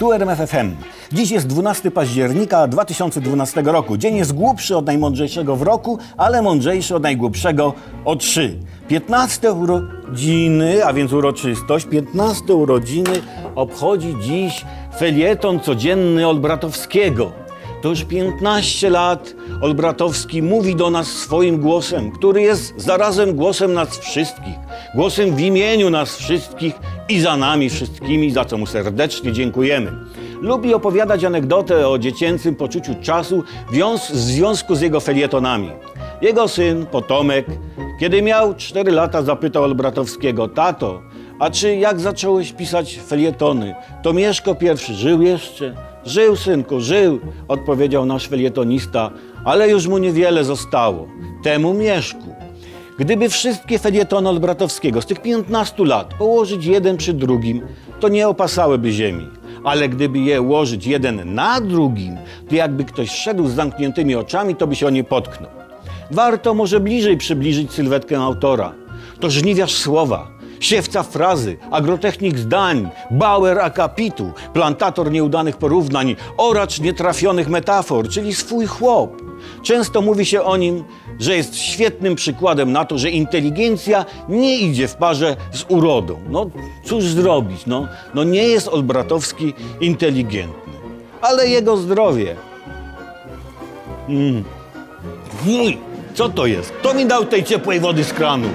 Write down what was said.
Tu RMFFM. Dziś jest 12 października 2012 roku. Dzień jest głupszy od najmądrzejszego w roku, ale mądrzejszy od najgłupszego o trzy. 15 urodziny, a więc uroczystość, 15 urodziny obchodzi dziś felieton codzienny Olbratowskiego. To już 15 lat Olbratowski mówi do nas swoim głosem, który jest zarazem głosem nas wszystkich, głosem w imieniu nas wszystkich i za nami wszystkimi, za co mu serdecznie dziękujemy. Lubi opowiadać anegdotę o dziecięcym poczuciu czasu w związku z jego felietonami. Jego syn, potomek, kiedy miał 4 lata, zapytał Olbratowskiego: Tato, a czy jak zacząłeś pisać felietony, to Mieszko pierwszy żył jeszcze? Żył, synku, żył, odpowiedział nasz felietonista, ale już mu niewiele zostało. Temu Mieszku. Gdyby wszystkie felietony Olbratowskiego z tych 15 lat położyć jeden przy drugim, to nie opasałyby ziemi. Ale gdyby je ułożyć jeden na drugim, to jakby ktoś szedł z zamkniętymi oczami, to by się o nie potknął. Warto może bliżej przybliżyć sylwetkę autora. To żniwiarz słowa, siewca frazy, agrotechnik zdań, bauer akapitu, plantator nieudanych porównań, oracz nietrafionych metafor, czyli swój chłop. Często mówi się o nim, że jest świetnym przykładem na to, że inteligencja nie idzie w parze z urodą. No cóż zrobić, no, no nie jest Olbratowski inteligentny, ale jego zdrowie. Mm. Co to jest? Kto mi dał tej ciepłej wody z kranu?